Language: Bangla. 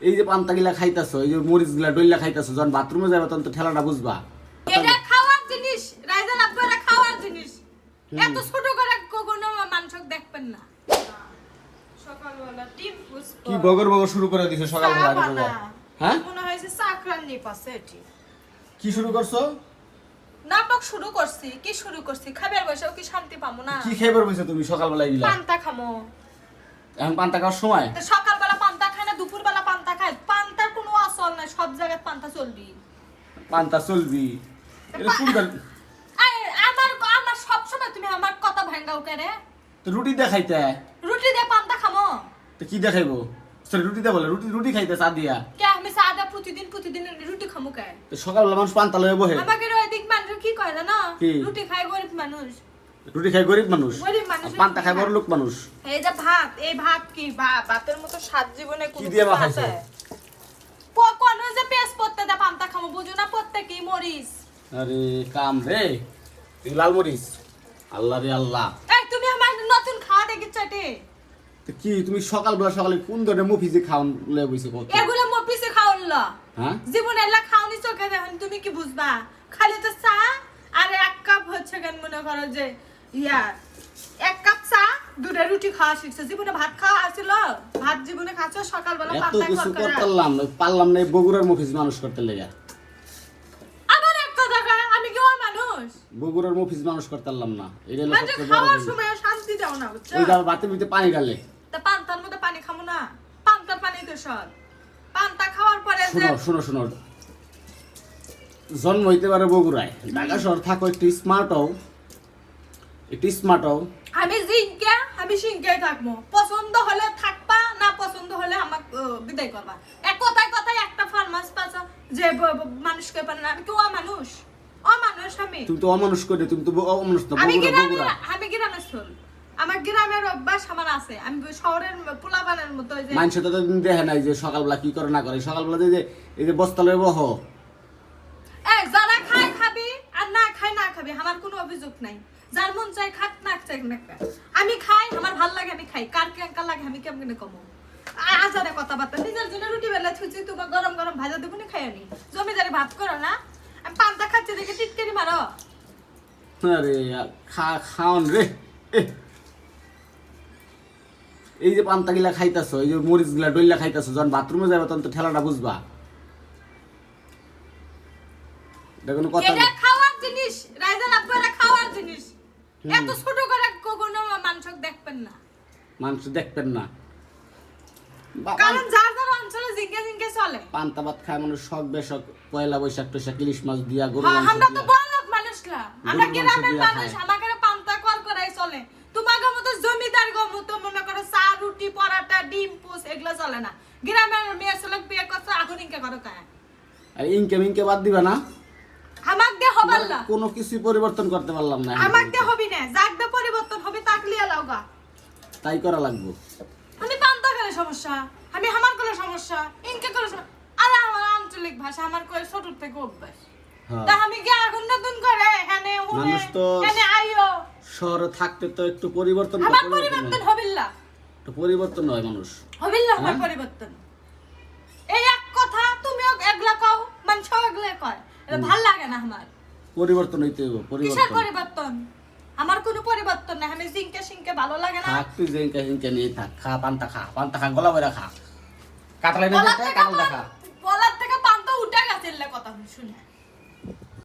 এই যে পান্তা গিলা খাইতাছো এই যে মরিচ গিলা ডইলা খাইতাছো যখন বাথরুমে যাবে তখন তো ঠেলাটা বুঝবা। এটা খাওয়ার জিনিস রাইজাল এটা খাওয়ার জিনিস। এত ছোট করে কোনো মানুষ দেখবেন না। সকালবেলা ডিম কি বগর বগর শুরু করে দিছে সকালবেলা চা বাবা। হ্যাঁ? মনে হয়েছে চাকরার নি পাশে এটি। কি শুরু করছ? নাটক শুরু করছি। কি শুরু করছি? খাবার বসেও কি শান্তি পাবো না? কি খেয়ে বসে তুমি সকালবেলা এগুলা? পান্তা খামো। এখন পান্তা খাওয়ার সময়? তো সকালবেলা পান্তা খায় না দুপুরবেলা পান্তা খায় পান্তার কোনো আসল নাই সব জায়গায় পান্তা চলবি। পান্তা চলবি। এটা আমার আমার সব সময় তুমি আমার কথা ভাঙ্গাও কেরে তো রুটি দিয়ে খাইতে রুটি দিয়ে পান্তা খামো। তো কি দেখাইবো? সরি রুটি দিয়ে বলে রুটি রুটি খাইতে চা দিয়া। কে আমি সাদা প্রতিদিন প্রতিদিন রুটি খামো কে? তো সকালবেলা মানুষ পান্তা লয়ে বহে। আমাকে ওই দিক মানুষ কি করে জানো? রুটি খায় গরিব মানুষ। রুটি খাই গরিব মানুষ? পান্তা খাই বড় লোক মানুষ? এই যে ভাত এই ভাত কি? ভাতের মতো স্বাদ জীবনে কি দিয়ে কিছু মাখাইছো? আছে? প- কোন যে পেঁয়াজ পত্তা দা পান্তা খামো বুঝো প্রত্যেকই মরিস? আরে কাম রে। এই লাল মরিচ আল্লাহ রে আল্লাহ। এই তুমি আমার নতুন খাওয়া দেখি চটে কি তুমি সকালবেলা সকালে কোন ধরনের মুফি যে খাওয়ান লয়ে বইছে কত এগুলো মপিসে খাওয়াল হ্যাঁ? জীবনে এলা খাওনি চোখে দেখেন তুমি কি বুঝবা? খালি তো চা আর এক কাপ হচ্ছে কেন মনে করো যে ইয়া এক কাপ চা দুটা রুটি খাওয়া শিখছে। জীবনে ভাত খাওয়া আছিল ভাত জীবনে খাচ্ছ সকালবেলা এত পান্তা কিছু করতে পারলাম না পারলাম না বগুড়ার মুফিজ মানুষ করতে লেগে আবার এক কথা কয়, আমি কি ওই মানুষ বগুড়ার মুফিজ মানুষ করতে পারলাম না। এটা হলো মানে সবচেয়ে বড় খাওয়ার জিনিস। সময় শান্তি দাও না বুঝছ? ওই আবার বাতির ভিতরে পানি ঢালে। তা পান্তার মধ্যে পানি খামো না। পান্তার পানি তো সব। পান্তা খাওয়ার পরে যে শোনো শোনো শোনো। জন্ম হইতে পারে বগুড়ায়। ঢাকা শহর থাকো একটু স্মার্ট হও। একটু স্মার্ট হও। আমি জিঙ্কে আমি সিঙ্কে থাকব। পছন্দ হলে থাকবা না পছন্দ হলে আমাকে বিদায় করবা। এক কথায় কথায় একটা ফার্মাস পাচ্ছ যে ব- ব- মানুষকে পারে না। আমি কি ও মানুষ? ও মানুষ আমি। তুমি তো অমানুষ করে তুমি তো অমানুষ আমি বগুড়া আমি গ্রামের চল আমার গ্রামের অভ্যাস আমার আছে। আমি শহরের পোলাবানের মতো যে মানুষ তো দিন দেখে নাই যে সকালবেলা কি করে না করে। সকালবেলা যে- এই যে বহ। এই, যারা খায় খাবি আর না খায় না খাবি আমার কোনো অভিযোগ নাই। যার মন চাই খাক না চাই না আমি খাই আমার ভালো লাগে আমি খাই। কার কেঙ্কা লাগে আমি কেমন কমো? আজারে কথাবার্তা। নিজের জন্য রুটি বেলা থুচি তোমার গরম গরম ভাজা দেবো খাই আনি। জমিদারি ভাত করো না। আমি খাচ্ছি দেখে টিটকারি মারো। আরে খা খাওন রে। এই যে পান্তা গিলা খাইতাছো এই যে মরিচ গিলা ডইলা খাইতাছো যখন বাথরুমে যাবে তখন তো ঠেলাটা বুঝবা। এটা কোনো কথা এটা খাওয়ার জিনিস আব্বু এটা খাওয়ার জিনিস। এত ছোট করে কোনো মানুষ দেখবেন না। মানুষ দেখবেন না। কারণ যার অঞ্চলে চলে। পান্তা ভাত খায় মানুষ শখ বেশক পয়লা বৈশাখ টৈশাখ ইলিশ মাছ দিয়া গরু হ্যাঁ, মাংস আমরা তো বড় লোক আমরা গ্রামের মানুষ। আমাকে পান্তা কর করাই চলে। তোমাকে মতো জমিদার গো মতো মনে করো চা রুটি পরাটা ডিম পোস এগুলো চলে না। গ্রামের মেয়ে ছেলে বিয়ে করছে আগুন ইনকে করো কায়। আর ইনকে মিনকে বাদ দিবা না। আমাক হবার না কোনো কিছুই পরিবর্তন করতে পারলাম না। আমাক দিয়ে হবি না। যাক দিয়ে পরিবর্তন হবে তাকলিয়া লাউগা তাই করা লাগবো। আমি পান্তা করে সমস্যা। আমি আমার করে সমস্যা? ইনকে সমস্যা? আরে আমার আঞ্চলিক ভাষা আমার করে ছোট থেকে অভ্যাস। হ্যাঁ। তা আমি কি আগুন নতুন করে এখানে মানুষ তো- এখানে আইও? শহরে থাকতে তো একটু পরিবর্তন আমার পরিবর্তন হয়। হবিল্লা। একটু পরিবর্তন হয় মানুষ। হবিল্লা আমার হ্যাঁ? পরিবর্তন। এই এক কথা তুমিও এগুলা কও মানুষও এগুলা কয়। এটা ভালো লাগে না আমার। পরিবর্তন হইতে হবে পরিবর্তন। পরিবর্তন? আমার কোনো পরিবর্তন নাই। আমি জিঙ্কে সিঙ্কে ভালো লাগে না। থাক তুই জেনকা হিনকা নিয়ে থাক খা পান্তা খা পান্তা খা গলা বইরা খা। কাতল থেকে পান- দেখা। পলার থেকে পান্তা উঠে গেছে কথা শুনে।